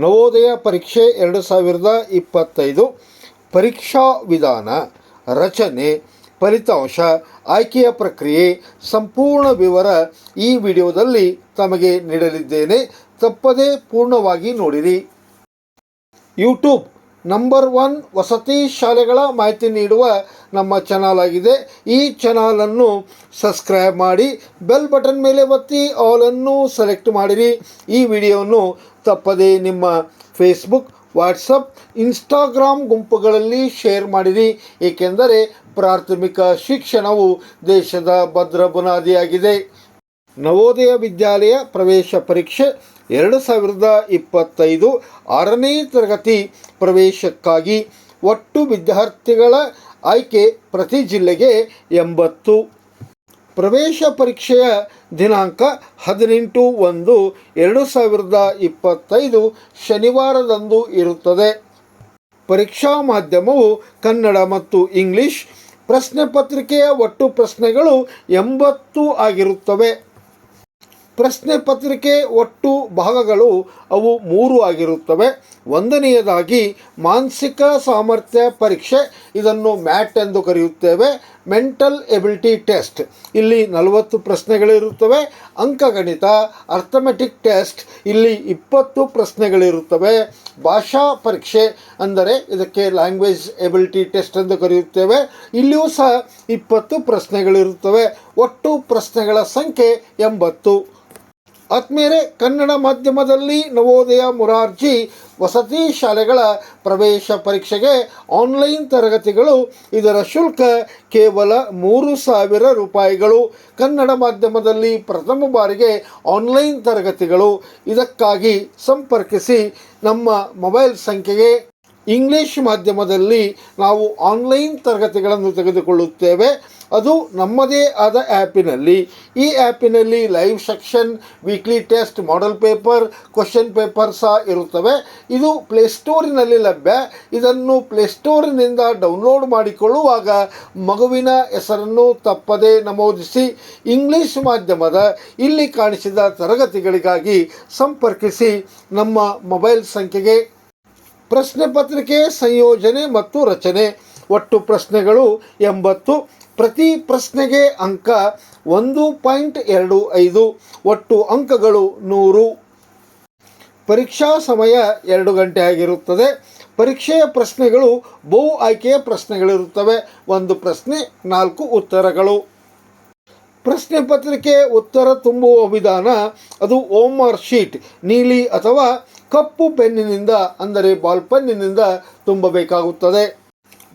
ನವೋದಯ ಪರೀಕ್ಷೆ ಎರಡು ಸಾವಿರದ ಇಪ್ಪತ್ತೈದು. ಪರೀಕ್ಷಾ ವಿಧಾನ, ರಚನೆ, ಫಲಿತಾಂಶ, ಆಯ್ಕೆಯ ಪ್ರಕ್ರಿಯೆ, ಸಂಪೂರ್ಣ ವಿವರ ಈ ವಿಡಿಯೋದಲ್ಲಿ ತಮಗೆ ನೀಡಲಿದ್ದೇನೆ. ತಪ್ಪದೇ ಪೂರ್ಣವಾಗಿ ನೋಡಿರಿ. ಯೂಟ್ಯೂಬ್ ನಂಬರ್ ಒನ್ ವಸತಿ ಶಾಲೆಗಳ ಮಾಹಿತಿ ನೀಡುವ ನಮ್ಮ ಚಾನಲ್ ಆಗಿದೆ. ಈ ಚಾನಲನ್ನು ಸಬ್ಸ್ಕ್ರೈಬ್ ಮಾಡಿ, ಬೆಲ್ ಬಟನ್ ಮೇಲೆ ಒತ್ತಿ ಆಲನ್ನು ಸೆಲೆಕ್ಟ್ ಮಾಡಿರಿ. ಈ ವಿಡಿಯೋವನ್ನು ತಪ್ಪದೇ ನಿಮ್ಮ ಫೇಸ್ಬುಕ್ ವಾಟ್ಸಪ್ ಇನ್ಸ್ಟಾಗ್ರಾಮ್ ಗುಂಪುಗಳಲ್ಲಿ ಶೇರ್ ಮಾಡಿರಿ. ಏಕೆಂದರೆ ಪ್ರಾಥಮಿಕ ಶಿಕ್ಷಣವು ದೇಶದ ಭದ್ರ ಬುನಾದಿಯಾಗಿದೆ. ನವೋದಯ ವಿದ್ಯಾಲಯ ಪ್ರವೇಶ ಪರೀಕ್ಷೆ ಎರಡು ಸಾವಿರದ ಇಪ್ಪತ್ತೈದು ಆರನೇ ತರಗತಿ ಪ್ರವೇಶಕ್ಕಾಗಿ ಒಟ್ಟು ವಿದ್ಯಾರ್ಥಿಗಳ ಆಯ್ಕೆ ಪ್ರತಿ ಜಿಲ್ಲೆಗೆ ಎಂಬತ್ತು. ಪ್ರವೇಶ ಪರೀಕ್ಷೆಯ ದಿನಾಂಕ ಹದಿನೆಂಟು ಒಂದು ಎರಡು ಸಾವಿರದ ಇಪ್ಪತ್ತೈದು ಶನಿವಾರದಂದು ಇರುತ್ತದೆ. ಪರೀಕ್ಷಾ ಮಾಧ್ಯಮವು ಕನ್ನಡ ಮತ್ತು ಇಂಗ್ಲಿಷ್ ಪ್ರಶ್ನೆ ಪತ್ರಿಕೆಯ ಒಟ್ಟು ಪ್ರಶ್ನೆಗಳು ಎಂಬತ್ತು ಆಗಿರುತ್ತವೆ. ಪ್ರಶ್ನೆ ಪತ್ರಿಕೆ ಒಟ್ಟು ಭಾಗಗಳು ಅವು ಮೂರು ಆಗಿರುತ್ತವೆ. ಒಂದನೆಯದಾಗಿ ಮಾನಸಿಕ ಸಾಮರ್ಥ್ಯ ಪರೀಕ್ಷೆ, ಇದನ್ನು ಮ್ಯಾಟ್ ಎಂದು ಕರೆಯುತ್ತೇವೆ. Mental ability test. ಇಲ್ಲಿ ನಲವತ್ತು ಪ್ರಶ್ನೆಗಳಿರುತ್ತವೆ. ಅಂಕಗಣಿತ, ಅರ್ಥಮೆಟಿಕ್ ಟೆಸ್ಟ್, ಇಲ್ಲಿ ಇಪ್ಪತ್ತು ಪ್ರಶ್ನೆಗಳಿರುತ್ತವೆ. ಭಾಷಾ ಪರೀಕ್ಷೆ ಅಂದರೆ ಇದಕ್ಕೆ ಲ್ಯಾಂಗ್ವೇಜ್ ಎಬಿಲಿಟಿ ಟೆಸ್ಟ್ ಎಂದು ಕರೆಯುತ್ತೇವೆ. ಇಲ್ಲಿಯೂ ಸಹ ಇಪ್ಪತ್ತು ಪ್ರಶ್ನೆಗಳಿರುತ್ತವೆ. ಒಟ್ಟು ಪ್ರಶ್ನೆಗಳ ಸಂಖ್ಯೆ ಎಂಬತ್ತು. ಆತ್ಮೀಯರೇ ಕನ್ನಡ ಮಾಧ್ಯಮದಲ್ಲಿ ನವೋದಯ ಮುರಾರ್ಜಿ ವಸತಿ ಶಾಲೆಗಳ ಪ್ರವೇಶ ಪರೀಕ್ಷೆಗೆ ಆನ್ಲೈನ್ ತರಗತಿಗಳು, ಇದರ ಶುಲ್ಕ ಕೇವಲ ಮೂರು ಸಾವಿರ ರೂಪಾಯಿಗಳು. ಕನ್ನಡ ಮಾಧ್ಯಮದಲ್ಲಿ ಪ್ರಥಮ ಬಾರಿಗೆ ಆನ್ಲೈನ್ ತರಗತಿಗಳು. ಇದಕ್ಕಾಗಿ ಸಂಪರ್ಕಿಸಿ ನಮ್ಮ ಮೊಬೈಲ್ ಸಂಖ್ಯೆಗೆ ಇಂಗ್ಲಿಷ್ ಮಾಧ್ಯಮದಲ್ಲಿ ನಾವು ಆನ್ಲೈನ್ ತರಗತಿಗಳನ್ನು ತೆಗೆದುಕೊಳ್ಳುತ್ತೇವೆ. ಅದು ನಮ್ಮದೇ ಆದ ಆ್ಯಪಿನಲ್ಲಿ. ಈ ಆ್ಯಪಿನಲ್ಲಿ live section, weekly test model paper question paper ಸಹ ಇರುತ್ತವೆ. ಇದು ಪ್ಲೇಸ್ಟೋರಿನಲ್ಲಿ ಲಭ್ಯ. ಇದನ್ನು ಪ್ಲೇಸ್ಟೋರಿನಿಂದ ಡೌನ್ಲೋಡ್ ಮಾಡಿಕೊಳ್ಳುವಾಗ ಮಗುವಿನ ಹೆಸರನ್ನು ತಪ್ಪದೇ ನಮೂದಿಸಿ ಇಂಗ್ಲಿಷ್ ಮಾಧ್ಯಮದ ಇಲ್ಲಿ ಕಾಣಿಸಿದ ತರಗತಿಗಳಿಗಾಗಿ ಸಂಪರ್ಕಿಸಿ ನಮ್ಮ ಮೊಬೈಲ್ ಸಂಖ್ಯೆಗೆ ಪ್ರಶ್ನೆ ಪತ್ರಿಕೆ, ಸಂಯೋಜನೆ ಮತ್ತು ರಚನೆ. ಒಟ್ಟು ಪ್ರಶ್ನೆಗಳು ಎಂಬತ್ತು. ಪ್ರತಿ ಪ್ರಶ್ನೆಗೆ ಅಂಕ ಒಂದು ಪಾಯಿಂಟ್ ಎರಡು ಐದು, ಒಟ್ಟು ಅಂಕಗಳು ನೂರು. ಪರೀಕ್ಷಾ ಸಮಯ ಎರಡು ಗಂಟೆ ಆಗಿರುತ್ತದೆ. ಪರೀಕ್ಷೆಯ ಪ್ರಶ್ನೆಗಳು ಬಹು ಆಯ್ಕೆಯ ಪ್ರಶ್ನೆಗಳಿರುತ್ತವೆ. ಒಂದು ಪ್ರಶ್ನೆ, ನಾಲ್ಕು ಉತ್ತರಗಳು. ಪ್ರಶ್ನೆ ಪತ್ರಿಕೆ ಉತ್ತರ ತುಂಬುವ ವಿಧಾನ, ಅದು ಓಮರ್ ಶೀಟ್, ನೀಲಿ ಅಥವಾ ಕಪ್ಪು ಪೆನ್ನಿನಿಂದ, ಅಂದರೆ ಬಾಲ್ ಪೆನ್ನಿನಿಂದ ತುಂಬಬೇಕಾಗುತ್ತದೆ.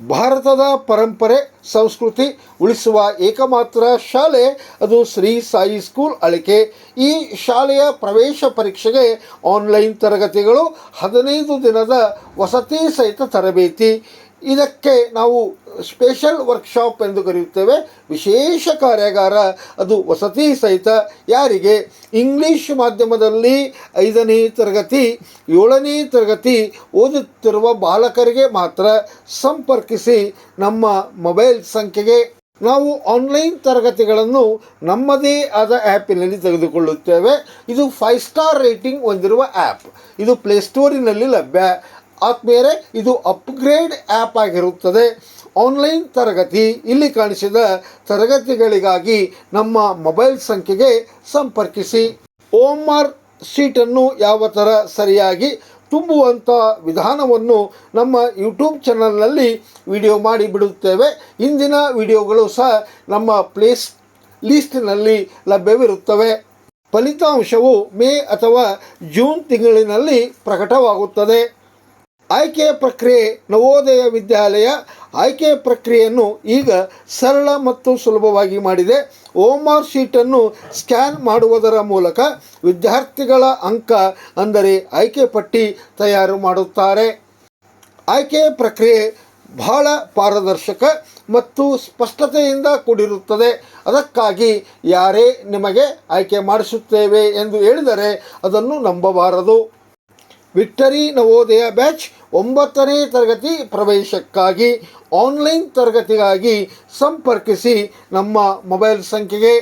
ಭಾರತದ ಪರಂಪರೆ, ಸಂಸ್ಕೃತಿ ಉಳಿಸುವ ಏಕಮಾತ್ರ ಶಾಲೆ ಅದು ಶ್ರೀ ಸಾಯಿ ಸ್ಕೂಲ್ ಅಳಿಕೆ. ಈ ಶಾಲೆಯ ಪ್ರವೇಶ ಪರೀಕ್ಷೆಗೆ ಆನ್ಲೈನ್ ತರಗತಿಗಳು ಹದಿನೈದು ದಿನದ ವಸತಿ ಸಹಿತ ತರಬೇತಿ. ಇದಕ್ಕೆ ನಾವು ಸ್ಪೆಷಲ್ ವರ್ಕ್ಶಾಪ್ ಎಂದು ಕರೆಯುತ್ತೇವೆ. ವಿಶೇಷ ಕಾರ್ಯಾಗಾರ, ಅದು ವಸತಿ ಸಹಿತ ಯಾರಿಗೆ? ಇಂಗ್ಲಿಷ್ ಮಾಧ್ಯಮದಲ್ಲಿ ಐದನೇ ತರಗತಿ, ಏಳನೇ ತರಗತಿ ಓದುತ್ತಿರುವ ಬಾಲಕರಿಗೆ ಮಾತ್ರ ಸಂಪರ್ಕಿಸಿ ನಮ್ಮ ಮೊಬೈಲ್ ಸಂಖ್ಯೆಗೆ ನಾವು ಆನ್ಲೈನ್ ತರಗತಿಗಳನ್ನು ನಮ್ಮದೇ ಆದ ಆ್ಯಪಿನಲ್ಲಿ ತೆಗೆದುಕೊಳ್ಳುತ್ತೇವೆ. ಇದು ಫೈವ್ ಸ್ಟಾರ್ ರೇಟಿಂಗ್ ಹೊಂದಿರುವ ಆ್ಯಪ್. ಇದು ಪ್ಲೇಸ್ಟೋರಿನಲ್ಲಿ ಲಭ್ಯ. ಆತ್ಮೀಯರೇ ಇದು ಅಪ್ಗ್ರೇಡ್ ಆ್ಯಪ್ ಆಗಿರುತ್ತದೆ. ಆನ್ಲೈನ್ ತರಗತಿ ಇಲ್ಲಿ ಕಾಣಿಸಿದ ತರಗತಿಗಳಿಗಾಗಿ ನಮ್ಮ ಮೊಬೈಲ್ ಸಂಖ್ಯೆಗೆ ಸಂಪರ್ಕಿಸಿ. ಓಮರ್ ಸೀಟನ್ನು ಯಾವ ಥರ ಸರಿಯಾಗಿ ತುಂಬುವಂಥ ವಿಧಾನವನ್ನು ನಮ್ಮ ಯೂಟ್ಯೂಬ್ ಚಾನಲ್ನಲ್ಲಿ ವಿಡಿಯೋ ಮಾಡಿ ಬಿಡುತ್ತೇವೆ ಇಂದಿನ ವಿಡಿಯೋಗಳು ಸಹ ನಮ್ಮ ಪ್ಲೇಸ್ ಲೀಸ್ಟ್ನಲ್ಲಿ ಲಭ್ಯವಿರುತ್ತವೆ. ಫಲಿತಾಂಶವು ಮೇ ಅಥವಾ ಜೂನ್ ತಿಂಗಳಿನಲ್ಲಿ ಪ್ರಕಟವಾಗುತ್ತದೆ. ಆಯ್ಕೆ ಪ್ರಕ್ರಿಯೆ ನವೋದಯ ವಿದ್ಯಾಲಯ ಆಯ್ಕೆ ಪ್ರಕ್ರಿಯೆಯನ್ನು ಈಗ ಸರಳ ಮತ್ತು ಸುಲಭವಾಗಿ ಮಾಡಿದೆ. ಓಮಾರ್ ಶೀಟನ್ನು ಸ್ಕ್ಯಾನ್ ಮಾಡುವುದರ ಮೂಲಕ ವಿದ್ಯಾರ್ಥಿಗಳ ಅಂಕ ಅಂದರೆ ಆಯ್ಕೆ ಪಟ್ಟಿ ತಯಾರು ಮಾಡುತ್ತಾರೆ. ಆಯ್ಕೆ ಪ್ರಕ್ರಿಯೆ ಬಹಳ ಪಾರದರ್ಶಕ ಮತ್ತು ಸ್ಪಷ್ಟತೆಯಿಂದ ಕೂಡಿರುತ್ತದೆ. ಅದಕ್ಕಾಗಿ ಯಾರೇ ನಿಮಗೆ ಆಯ್ಕೆ ಮಾಡಿಸುತ್ತೇವೆ ಎಂದು ಹೇಳಿದರೆ ಅದನ್ನು ನಂಬಬಾರದು. ವಿಕ್ಟರಿ ನವೋದಯ ಬ್ಯಾಚ್ ಒಂಬತ್ತನೇ ತರಗತಿ ಪ್ರವೇಶಕ್ಕಾಗಿ ಆನ್ಲೈನ್ ತರಗತಿಗಾಗಿ ಸಂಪರ್ಕಿಸಿ ನಮ್ಮ ಮೊಬೈಲ್ ಸಂಖ್ಯೆಗೆ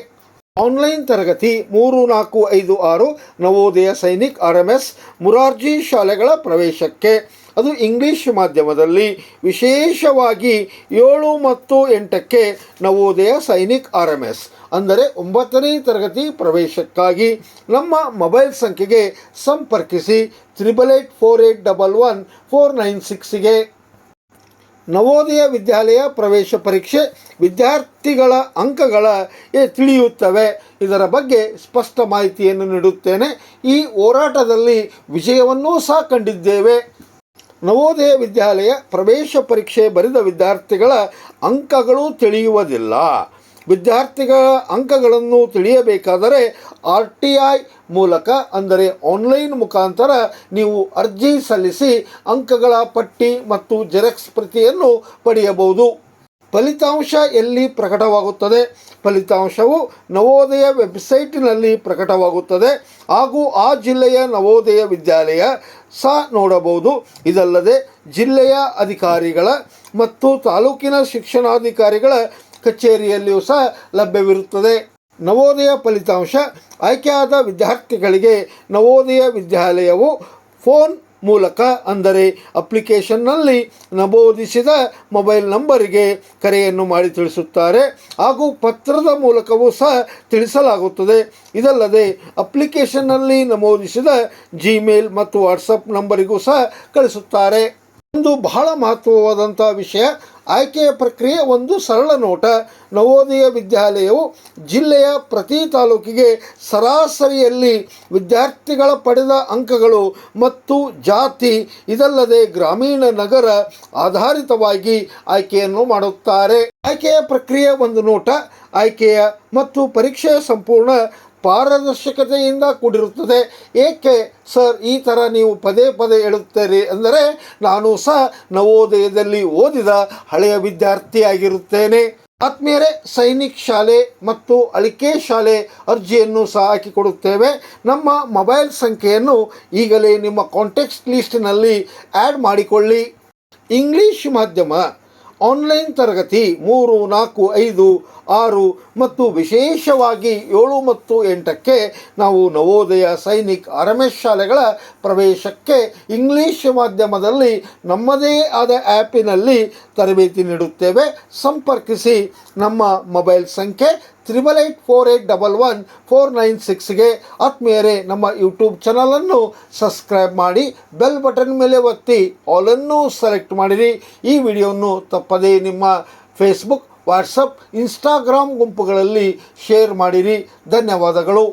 ಆನ್ಲೈನ್ ತರಗತಿ ಮೂರು ನಾಲ್ಕು ಐದು ಆರು Navodaya Sainik R M S Murarji ಶಾಲೆಗಳ ಪ್ರವೇಶಕ್ಕೆ. ಅದು ಇಂಗ್ಲಿಷ್ ಮಾಧ್ಯಮದಲ್ಲಿ ವಿಶೇಷವಾಗಿ ಏಳು ಮತ್ತು ಎಂಟಕ್ಕೆ Navodaya Sainik R M S ಅಂದರೆ ಒಂಬತ್ತನೇ ತರಗತಿ ಪ್ರವೇಶಕ್ಕಾಗಿ ನಮ್ಮ ಮೊಬೈಲ್ ಸಂಖ್ಯೆಗೆ ಸಂಪರ್ಕಿಸಿ triple eight four eight double one four nine ಸಿಕ್ಸಿಗೆ Navodaya Vidyalaya ಪ್ರವೇಶ ಪರೀಕ್ಷೆ ವಿದ್ಯಾರ್ಥಿಗಳ ಅಂಕಗಳ ತಿಳಿಯುತ್ತವೆ. ಇದರ ಬಗ್ಗೆ ಸ್ಪಷ್ಟ ಮಾಹಿತಿಯನ್ನು ನೀಡುತ್ತೇನೆ. ಈ ಹೋರಾಟದಲ್ಲಿ ವಿಜಯವನ್ನೂ ಸಹ ಕಂಡಿದ್ದೇವೆ. ನವೋದಯ ವಿದ್ಯಾಲಯ ಪ್ರವೇಶ ಪರೀಕ್ಷೆ ಬರೆದ ವಿದ್ಯಾರ್ಥಿಗಳ ಅಂಕಗಳು ತಿಳಿಯುವುದಿಲ್ಲ. ವಿದ್ಯಾರ್ಥಿಗಳ ಅಂಕಗಳನ್ನು ತಿಳಿಯಬೇಕಾದರೆ ಆರ್ ಟಿ ಐ ಮೂಲಕ ಅಂದರೆ ಆನ್ಲೈನ್ ಮುಖಾಂತರ ನೀವು ಅರ್ಜಿ ಸಲ್ಲಿಸಿ ಅಂಕಗಳ ಪಟ್ಟಿ ಮತ್ತು ಜೆರಾಕ್ಸ್ ಪ್ರತಿಯನ್ನು ಪಡೆಯಬಹುದು. ಫಲಿತಾಂಶ ಎಲ್ಲಿ ಪ್ರಕಟವಾಗುತ್ತದೆ? ಫಲಿತಾಂಶವು ನವೋದಯ ವೆಬ್ಸೈಟ್ನಲ್ಲಿ ಪ್ರಕಟವಾಗುತ್ತದೆ. ಹಾಗೂ ಆ ಜಿಲ್ಲೆಯ ನವೋದಯ ವಿದ್ಯಾಲಯ ಸಹ ನೋಡಬಹುದು. ಇದಲ್ಲದೆ ಜಿಲ್ಲೆಯ ಅಧಿಕಾರಿಗಳ ಮತ್ತು ತಾಲೂಕಿನ ಶಿಕ್ಷಣಾಧಿಕಾರಿಗಳ ಕಚೇರಿಯಲ್ಲಿಯೂ ಸಹ ಲಭ್ಯವಿರುತ್ತದೆ. ನವೋದಯ ಫಲಿತಾಂಶ, ಆಯ್ಕೆಯಾದ ವಿದ್ಯಾರ್ಥಿಗಳಿಗೆ ನವೋದಯ ವಿದ್ಯಾಲಯವು ಫೋನ್ ಮೂಲಕ ಅಂದರೆ ಅಪ್ಲಿಕೇಶನ್ನಲ್ಲಿ ನಮೂದಿಸಿದ ಮೊಬೈಲ್ ನಂಬರಿಗೆ ಕರೆಯನ್ನು ಮಾಡಿ ತಿಳಿಸುತ್ತಾರೆ. ಹಾಗೂ ಪತ್ರದ ಮೂಲಕವೂ ಸಹ ತಿಳಿಸಲಾಗುತ್ತದೆ. ಇದಲ್ಲದೆ ಅಪ್ಲಿಕೇಶನ್ನಲ್ಲಿ ನಮೂದಿಸಿದ ಜಿಮೇಲ್ ಮತ್ತು ವಾಟ್ಸಪ್ ನಂಬರಿಗೂ ಸಹ ಕಳಿಸುತ್ತಾರೆ. ಒಂದು ಬಹಳ ಮಹತ್ವವಾದಂಥ ವಿಷಯ ಆಯ್ಕೆಯ ಪ್ರಕ್ರಿಯೆ ಒಂದು ಸರಳ ನೋಟ. ನವೋದಯ ವಿದ್ಯಾಲಯವು ಜಿಲ್ಲೆಯ ಪ್ರತಿ ತಾಲೂಕಿಗೆ ಸರಾಸರಿಯಲ್ಲಿ ವಿದ್ಯಾರ್ಥಿಗಳ ಪಡೆದ ಅಂಕಗಳು ಮತ್ತು ಜಾತಿ, ಇದಲ್ಲದೆ ಗ್ರಾಮೀಣ ನಗರ ಆಧಾರಿತವಾಗಿ ಆಯ್ಕೆಯನ್ನು ಮಾಡುತ್ತಾರೆ. ಆಯ್ಕೆಯ ಪ್ರಕ್ರಿಯೆ ಒಂದು ನೋಟ, ಆಯ್ಕೆಯ ಮತ್ತು ಪರೀಕ್ಷೆಯ ಸಂಪೂರ್ಣ ಪಾರದರ್ಶಕತೆಯಿಂದ ಕೂಡಿರುತ್ತದೆ. ಏಕೆ ಸರ್ ಈ ಥರ ನೀವು ಪದೇ ಪದೇ ಹೇಳುತ್ತೀರಿ ಅಂದರೆ ನಾನು ಸಹ ನವೋದಯದಲ್ಲಿ ಓದಿದ ಹಳೆಯ ವಿದ್ಯಾರ್ಥಿಯಾಗಿರುತ್ತೇನೆ. ಆತ್ಮೀಯರೇ, ಸೈನಿಕ್ ಶಾಲೆ ಮತ್ತು ಅಳಿಕೆ ಶಾಲೆ ಅರ್ಜಿಯನ್ನು ಸಹ ಹಾಕಿಕೊಡುತ್ತೇವೆ. ನಮ್ಮ ಮೊಬೈಲ್ ಸಂಖ್ಯೆಯನ್ನು ಈಗಲೇ ನಿಮ್ಮ ಕಾಂಟ್ಯಾಕ್ಟ್ ಲಿಸ್ಟ್ನಲ್ಲಿ ಆ್ಯಡ್ ಮಾಡಿಕೊಳ್ಳಿ. ಇಂಗ್ಲಿಷ್ ಮಾಧ್ಯಮ, ಆನ್ಲೈನ್ ತರಗತಿ ಮೂರು ನಾಲ್ಕು ಐದು ಆರು ಮತ್ತು ವಿಶೇಷವಾಗಿ ಏಳು ಮತ್ತು ಎಂಟಕ್ಕೆ ನಾವು ನವೋದಯ ಸೈನಿಕ್ ಅರಮೇಶ್ ಶಾಲೆಗಳ ಪ್ರವೇಶಕ್ಕೆ ಇಂಗ್ಲಿಷ್ ಮಾಧ್ಯಮದಲ್ಲಿ ನಮ್ಮದೇ ಆದ ಆ್ಯಪಿನಲ್ಲಿ ತರಬೇತಿ ನೀಡುತ್ತೇವೆ. ಸಂಪರ್ಕಿಸಿ ನಮ್ಮ ಮೊಬೈಲ್ ಸಂಖ್ಯೆ triple eight four eight double one four nine ಸಿಕ್ಸ್ಗೆ ಆತ್ಮೀಯರೇ, ನಮ್ಮ ಯೂಟ್ಯೂಬ್ ಚಾನಲನ್ನು ಸಬ್ಸ್ಕ್ರೈಬ್ ಮಾಡಿ, ಬೆಲ್ ಬಟನ್ ಮೇಲೆ ಒತ್ತಿ ಆಲನ್ನು ಸೆಲೆಕ್ಟ್ ಮಾಡಿರಿ. ಈ ವಿಡಿಯೋವನ್ನು ತಪ್ಪದೇ ನಿಮ್ಮ ಫೇಸ್ಬುಕ್ ವಾಟ್ಸಪ್ ಇನ್ಸ್ಟಾಗ್ರಾಮ್ ಗುಂಪುಗಳಲ್ಲಿ ಶೇರ್ ಮಾಡಿರಿ. ಧನ್ಯವಾದಗಳು.